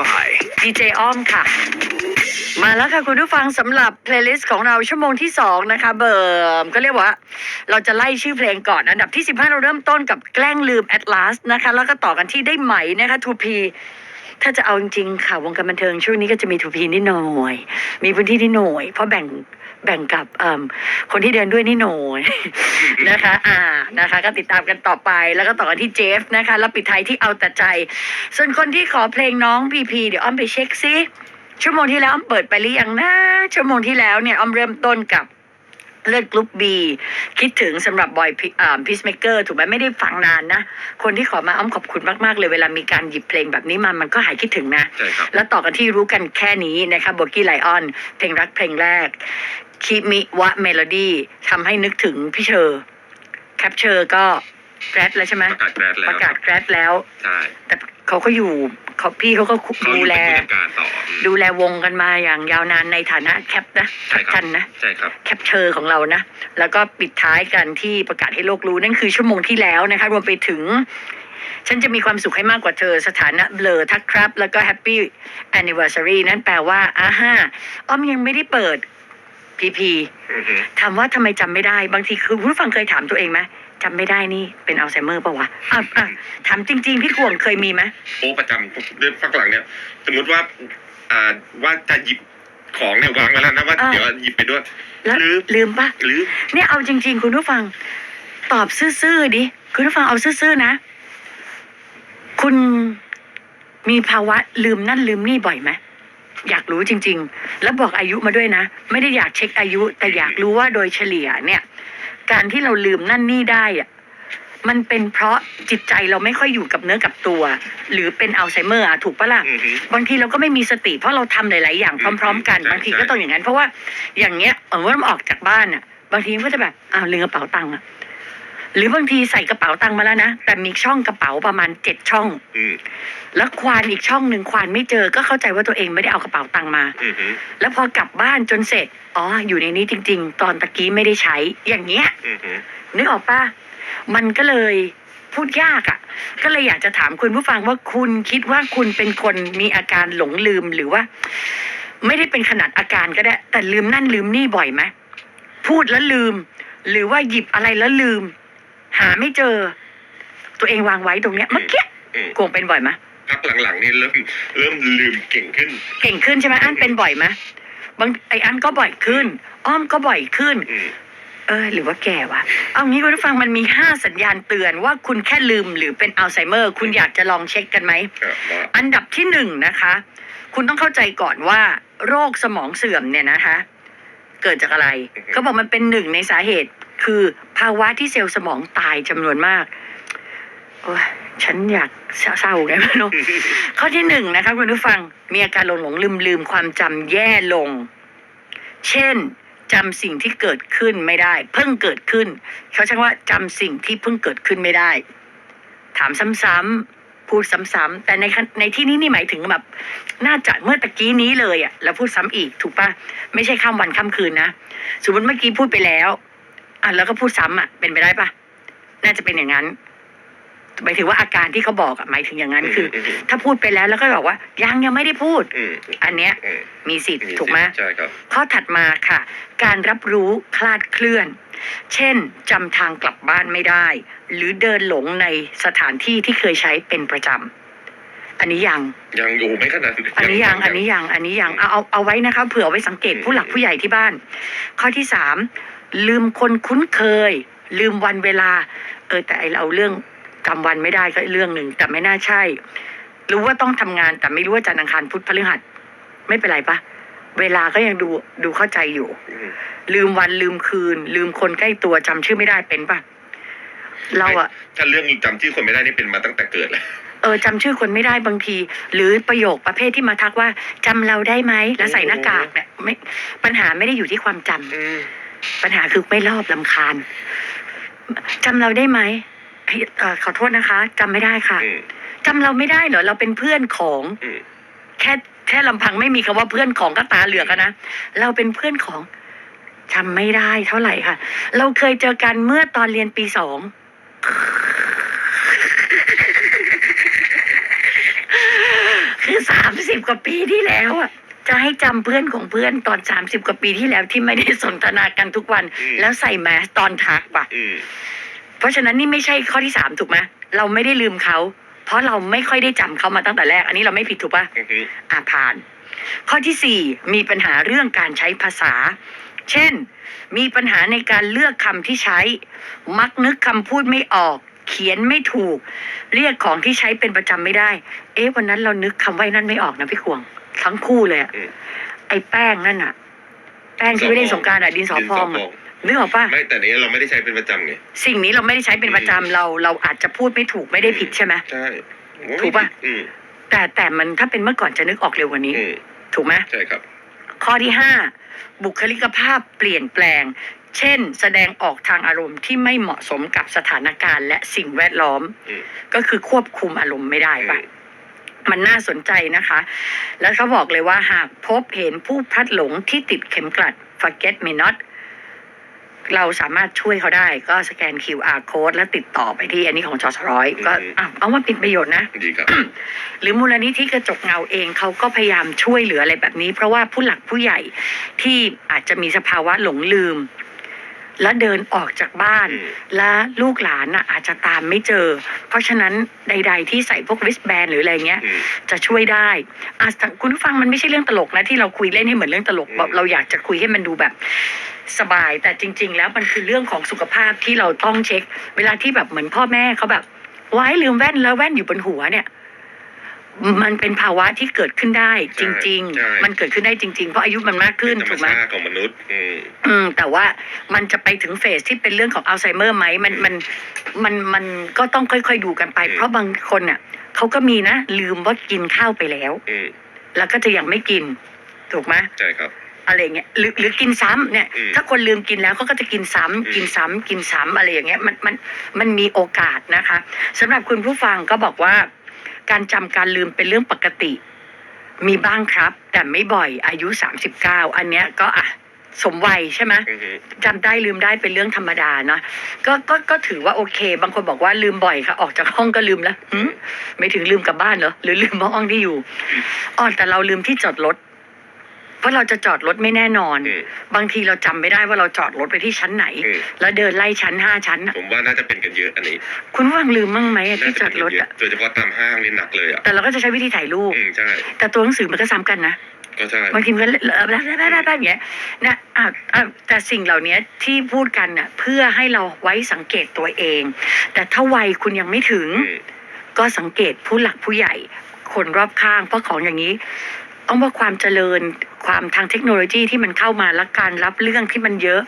by ดีเจอ้อมค่ะ มาแล้วค่ะคุณผู้ฟังสำหรับเพลย์ลิสต์ของเราชั่วโมงที่ 2 นะคะ เบิร์มก็เรียกว่า เราจะไล่ชื่อเพลงก่อน อันดับที่ 15 เราเริ่มต้นกับแกล้งลืม at last นะคะ แล้วก็ต่อกันที่ได้ไหมนะคะ 2P ถ้าจะเอาจริงๆค่ะววงการบันเทิงช่วงนี้ก็จะมี 2P นิดหน่อย มีพื้นที่นิดหน่อย เพราะแบ่งแบ่งกับคนที่เดินด้วยนิดหน่อยนะคะ อ่านะคะ ก็ติดตามกันต่อไปแล้วก็ต่อกันที่เจฟนะคะ แล้วปิดท้ายที่เอาแต่ใจ ส่วนคนที่ขอเพลงน้องพีพีเดี๋ยวอ้อมไปเช็คซิชั่วโมงที่แล้วอ้อมเปิดไปหรือยังนะชั่วโมงที่แล้วเนี่ยอ้อมเริ่มต้นกับ เลือดกรุ๊ปบีคิดถึงสำหรับบอยพีซเมเกอร์ถูกไหมไม่ได้ฟังนานนะ คนที่ขอมาอ้อมขอบคุณมาก ๆ เลยเวลามีการหยิบเพลงแบบนี้มามันก็หายคิดถึงนะใช่ครับแล้วต่อกันที่รู้กันแค่นี้นะคะบกี้ไลออน เพลงรักเพลงแรกคิมิวะเมโลดี้ทำให้นึกถึงพี่เชอร์แคปเชอร์ก็แกรดแล้วใช่ไหมประกาศแกรดแล้วประกาศแกรดแล้วใช่แต่ เขาก็อยู่เขาพี่เขาก็คุเขาอดูยู่แลเป็นผู้จัดการต่ออืมดูแลวงกันมาอย่างยาวนานในฐานะแคปนะแคใช่ปครักันนะ ใช่ครับ แคปเชอร์ของเรานะ แล้วก็ปิดท้ายกันที่ประกาศให้โลกรู้นั่นคือชั่วโมงที่แล้วนะคะ รวมไปถึง ฉันจะมีความสุขให้มากกว่าเธอสถานะเบลอทักครับ แล้วก็แฮปปี้แอนนิเวอร์ซารีนั่นแปลว่าอ่าฮะอ้อมยังไม่ได้เปิดพีพีอือฮึถามว่าทำไมจำไม่ได้ บางทีคือผู้ฟังเคยถามตัวเองไหม จำไม่ได้นี่เป็นอัลไซเมอร์ปะวะอะอะถามจริง ๆ พี่กวงเคยมีไหมโอ้ประจำเรื่องฝักหลังเนี่ย สมมติว่า อ่าว่าจะหยิบของเนี่ยวางไว้แล้วนะว่าอ่าเดี๋ยวหยิบไปด้วยแล้วลืมลืมปะหรือเนี่ยเอาจริง ๆ คุณผู้ฟัง ตอบซื่อๆดิคุณผู้ฟังเอาซื่อๆนะ คุณมีภาวะลืมนั่นลืมนี่บ่อยไหมอยากรู้จริง ๆ แล้วบอกอายุมาด้วยนะ ไม่ได้อยากเช็คอายุ แต่อยากรู้ว่าโดยเฉลี่ยเนี่ย การที่เราลืมนั่นนี่ได้อะมันเป็นเพราะจิตใจเราไม่ค่อยอยู่กับเนื้อกับตัว หรือเป็นอัลไซเมอร์อะถูกปะล่ะอือฮึ บางทีเราก็ไม่มีสติ เพราะเราทำหลาย ๆ อย่างพร้อม ๆ กัน ใช่บางทีใช่ก็ต้องอย่างนั้น เพราะว่าอย่างเงี้ยเออว่ามันออกจากบ้านอะบางทีมันก็จะแบบอ้าวลืมกระเป๋าตังค์อะ หรือบางทีใส่กระเป๋าตังค์มาแล้วนะ แต่มีช่องกระเป๋าประมาณเจ็ดช่อง อืมแล้วควานอีกช่องหนึ่งควานไม่เจอก็เข้าใจว่าตัวเองไม่ได้เอากระเป๋าตังค์มา อือฮึแล้วพอกลับบ้านจนเสร็จ อ๋อ อยู่ในนี้จริง ๆ ตอนตะกี้ไม่ได้ใช้ อย่างเงี้ย อือฮึนึกออกปะมันก็เลยพูดยากอะ่ะ ก็เลยอยากจะถามคุณผู้ฟังว่าคุณคิดว่าคุณเป็นคนมีอาการหลงลืมหรือว่า ไม่ได้เป็นขนาดอาการก็ได้ แต่ลืมนั่นลืมนี่บ่อยไหมพูดแล้วลืม หรือว่าหยิบอะไรแล้วลืม หาไม่เจอ ตัวเองวางไว้ตรงเนี้ยเมื่อกี้อืมโกงเป็นบ่อยไหมพักหลังๆนี่เริ่มเริ่มลืมเก่งขึ้น เก่งขึ้นใช่ไหมอันเป็นบ่อยไหมบางไออันก็บ่อยขึ้น อ้อมก็บ่อยขึ้น อืมเออหรือว่าแก่วะเอางี้คุณผู้ฟังมันมีห้าสัญญาณเตือนว่าคุณแค่ลืมหรือเป็นอัลไซเมอร์ คุณอยากจะลองเช็คกันไหม ครับว่าอันดับที่หนึ่งนะคะ คุณต้องเข้าใจก่อนว่าโรคสมองเสื่อมเนี่ยนะคะ เกิดจากอะไร เขาบอกมันเป็นหนึ่งในสาเหตุ คือภาวะที่เซลล์สมองตายจำนวนมากโอ้ยฉันอยากเศร้าไงไม่รู้ข้อที่หนึ่งนะคะคุณผู้ฟัง มีอาการหลงหลงลืมลืมความจำแย่ลง เช่นจำสิ่งที่เกิดขึ้นไม่ได้ เพิ่งเกิดขึ้น เขาใช้ว่าจำสิ่งที่เพิ่งเกิดขึ้นไม่ได้ ถามซ้ำๆพูดซ้ำๆแต่ในในที่นี้นี่หมายถึงแบบ น่าจะเมื่อตะกี้นี้เลยอะแล้วพูดซ้ำอีกถูกปะไม่ใช่ข้ามวันข้ามคืนนะสมมติเมื่อกี้พูดไปแล้ว อะแล้วก็พูดซ้ำอะเป็นไปได้ปะน่าจะเป็นอย่างนั้นหมายถึงว่าอาการที่เขาบอกอะหมายถึงอย่างนั้นคือ ถ้าพูดไปแล้วแล้วก็บอกว่า ยังยังไม่ได้พูดอืมอันเนี้ยอืมมีสิทธิ์มีถูกไหมใช่ครับข้อถัดมาค่ะ การรับรู้คลาดเคลื่อน เช่นจำทางกลับบ้านไม่ได้ หรือเดินหลงในสถานที่ที่เคยใช้เป็นประจำอันนี้ยังยังอยู่ไม่ขนาดอันนี้ยังอันนี้ยังอันนี้ยังเอาเอาเอาไว้นะคะเผื่อเอาไว้สังเกตผู้หลักผู้ใหญ่ที่บ้าน ข้อที่สาม ลืมคนคุ้นเคย ลืมวันเวลา เออแต่ไอเราเรื่องจำวันไม่ได้ก็เรื่องหนึ่งแต่ไม่น่าใช่ รู้ว่าต้องทำงานแต่ไม่รู้ว่าจันทร์อังคารพุธพฤหัส ไม่เป็นไรปะเวลาก็ยังดูดูเข้าใจอยู่อืมลืมวันลืมคืน ลืมคนใกล้ตัวจำชื่อไม่ได้เป็นปะเราอะถ้าเรื่องจำชื่อคนไม่ได้นี่เป็นมาตั้งแต่เกิดแล้วเออจำชื่อคนไม่ได้บางที หรือประโยคประเภทที่มาทักว่าจำเราได้ไหมแล้วใส่หน้ากากเนี่ยไม่ปัญหาไม่ได้อยู่ที่ความจำอืม ปัญหาคือไม่รอบลำคาญจำเราได้ไหมเฮ้ยเอ่อขอโทษนะคะจำไม่ได้ค่ะอืมจำเราไม่ได้เหรอเราเป็นเพื่อนของ อืมแค่แค่ลำพังไม่มีคำว่าเพื่อนของก็ตาเหลือกอะนะเราเป็นเพื่อนของจำไม่ได้เท่าไหร่ค่ะ เราเคยเจอกันเมื่อตอนเรียนปีสองคือสามสิบกว่าปีที่แล้วอะ จะให้จำเพื่อนของเพื่อนตอนสามสิบกว่าปีที่แล้วที่ไม่ได้สนทนากันทุกวันอืมแล้วใส่แมสตอนทักปะอืมเพราะฉะนั้นนี่ไม่ใช่ข้อที่สามถูกไหมเราไม่ได้ลืมเขา เพราะเราไม่ค่อยได้จำเขามาตั้งแต่แรก อันนี้เราไม่ผิดถูกปะอือฮึอ่าผ่าน ข้อที่สี่มีปัญหาเรื่องการใช้ภาษา เช่น มีปัญหาในการเลือกคำที่ใช้ มักนึกคำพูดไม่ออกเขียนไม่ถูก เรียกของที่ใช้เป็นประจำไม่ได้ เอ๊ะวันนั้นเรานึกคำไว้นั่นไม่ออกนะพี่ขวง ทั้งคู่เลยอะอืม ไอ้แป้งนั่นอะแป้งที่ไม่ได้สงกรารอะดินสอพองอะนึกออกปะไม่แต่เนี้เราไม่ได้ใช้เป็นประจำไง สิ่งนี้เราไม่ได้ใช้เป็นประจำเรา เราอาจจะพูดไม่ถูกไม่ได้ผิดใช่ไหม ใช่ถูกปะอืมแต่แต่มันถ้าเป็นเมื่อก่อนจะนึกออกเร็วกว่านี้ อืมถูกไหม ใช่ครับ ข้อที่ห้าบุคลิกภาพเปลี่ยนแปลง เช่น แสดงออกทางอารมณ์ที่ไม่เหมาะสมกับสถานการณ์และสิ่งแวดล้อม อืมก็คือควบคุมอารมณ์ไม่ได้ปะมั นน่าสนใจนะคะ แล้วเขาบอกเลยว่าหากพบเห็นผู้พลัดหลงที่ติดเข็มกลัด forget me not เราสามารถช่วยเขาได้ก็สแกน QR code แล้วติดต่อไปที่อันนี้ของจอสร้อยก็อะเอามาเป็นประโยชน์นะ ดีครับ หรือมูลนิธิกระจกเงาเองเขาก็พยายามช่วยเหลืออะไรแบบนี้ เพราะว่าผู้หลักผู้ใหญ่ที่อาจจะมีสภาวะหลงลืม แล้วเดินออกจากบ้านอืมและลูกหลานน่ะอาจจะตามไม่เจอ เพราะฉะนั้นใด ๆ ที่ใส่พวก wristband หรืออะไรเงี้ยอืมจะช่วยได้อะแต่คุณผู้ฟังมันไม่ใช่เรื่องตลกนะที่เราคุยเล่นให้เหมือนเรื่องตลกอืมแบบเราอยากจะคุยให้มันดูแบบสบาย แต่จริง ๆ แล้วมันคือเรื่องของสุขภาพที่เราต้องเช็ค เวลาที่แบบเหมือนพ่อแม่เขาแบบไว้ลืมแว่นแล้วแว่นอยู่บนหัวเนี่ย มันเป็นภาวะที่เกิดขึ้นได้จริง ใช่ ๆ มันเกิดขึ้นได้จริง ๆ เพราะอายุมันมากขึ้นเป็นธรถูรกมไหม ชาติของมนุษย์อืม อืมแต่ว่ามันจะไปถึงเฟสที่เป็นเรื่องของอัลไซเมอร์ไหมมันมันมันมันก็ต้องค่อยๆดูกันไป อืม เพราะบางคนอะเขาก็มีนะ ลืมว่ากินข้าวไปแล้ว อืมแล้วก็จะยังไม่กิน ถูกไหมใช่ครับ อะไรเงี้ยหรือหรือกินซ้ำเนี่ย อืมถ้าคนลืมกินแล้วเขาก็จะกินซ้ำอืมกินซ้ำกินซ้ำอะไรอย่างเงี้ยมันมันมันมีโอกาสนะคะสำหรับคุณผู้ฟังก็บอกว่า การจำการลืมเป็นเรื่องปกติ มีบ้างครับ แต่ไม่บ่อยอายุสามสิบเก้าอันเนี้ยก็อะสมวัยใช่ไหมอือฮึจำได้ลืมได้เป็นเรื่องธรรมดาเนาะก็ก็ก็ถือว่าโอเค บางคนบอกว่าลืมบ่อยค่ะ ออกจากห้องก็ลืมแล้วหืมไม่ถึงลืมกลับบ้านเหรอหรือลืมห้องที่อยู่อ๋อแต่เราลืมที่จอดรถ เพราะเราจะจอดรถไม่แน่นอนอืมบางทีเราจำไม่ได้ว่าเราจอดรถไปที่ชั้นไหนอืมแล้วเดินไล่ชั้นห้าชั้นน่ะผมว่าน่าจะเป็นกันเยอะอันนี้คุณผู้ฟังลืมมั่งไหมอะน่าที่จจะอเป็ดนรกันถเยอะอะโดยเฉพาะตามห้างนี่หนักเลยอะแต่เราก็จะใช้วิธีถ่ายรูป อืมใช่ แต่ตัวหนังสือมันก็ซ้ำกันนะ ก็ใช่ บางทีมันก็เลอะแบบแบบอย่างเงี้ยนะอะอะแต่สิ่งเหล่านี้ที่พูดกันน่ะเพื่อให้เราไว้สังเกตตัวเอง แต่ถ้าวัยคุณยังไม่ถึง อืม ก็สังเกตผู้หลักผู้ใหญ่ คนรอบข้าง เพราะของอย่างนี้ ต้องว่าความเจริญ ความทางเทคโนโลยีที่มันเข้ามาและการรับเรื่องที่มันเยอะ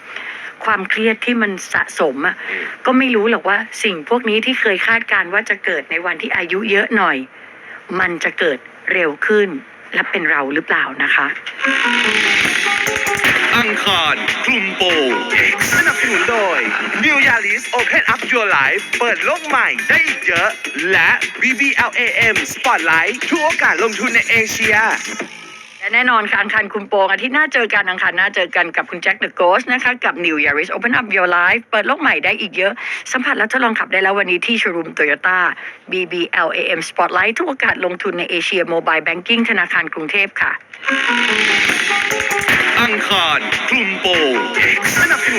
ความเครียดที่มันสะสมอะอืมก็ไม่รู้หรอกว่าสิ่งพวกนี้ที่เคยคาดการณ์ว่าจะเกิดในวันที่อายุเยอะหน่อย มันจะเกิดเร็วขึ้นและเป็นเราหรือเปล่านะคะ อังคารคลุมโปง X สนับสนุนโดย New Yaris Open Up Your Life เปิดโลกใหม่ได้อีกเยอะ และ BBLAM Spotlight ทุกโอกาสลงทุนในเอเชีย และแน่นอนค่ะอังคารคุณโปงอาทิตย์หน้าเจอกันอังคารหน้าเจอกันกับคุณแจ็คเดอะโกสนะคะ กับ New Yaris Open Up Your Life เปิดโลกใหม่ได้อีกเยอะ สัมผัสและทดลองขับได้แล้ววันนี้ที่ชรูมโตโยต้า BBLAM Spotlight ทุกโอกาสลงทุนในเอเชียโมบายแบงกิ้งธนาคารกรุงเทพค่ะ อังคารคลุมโปงสนับสนุน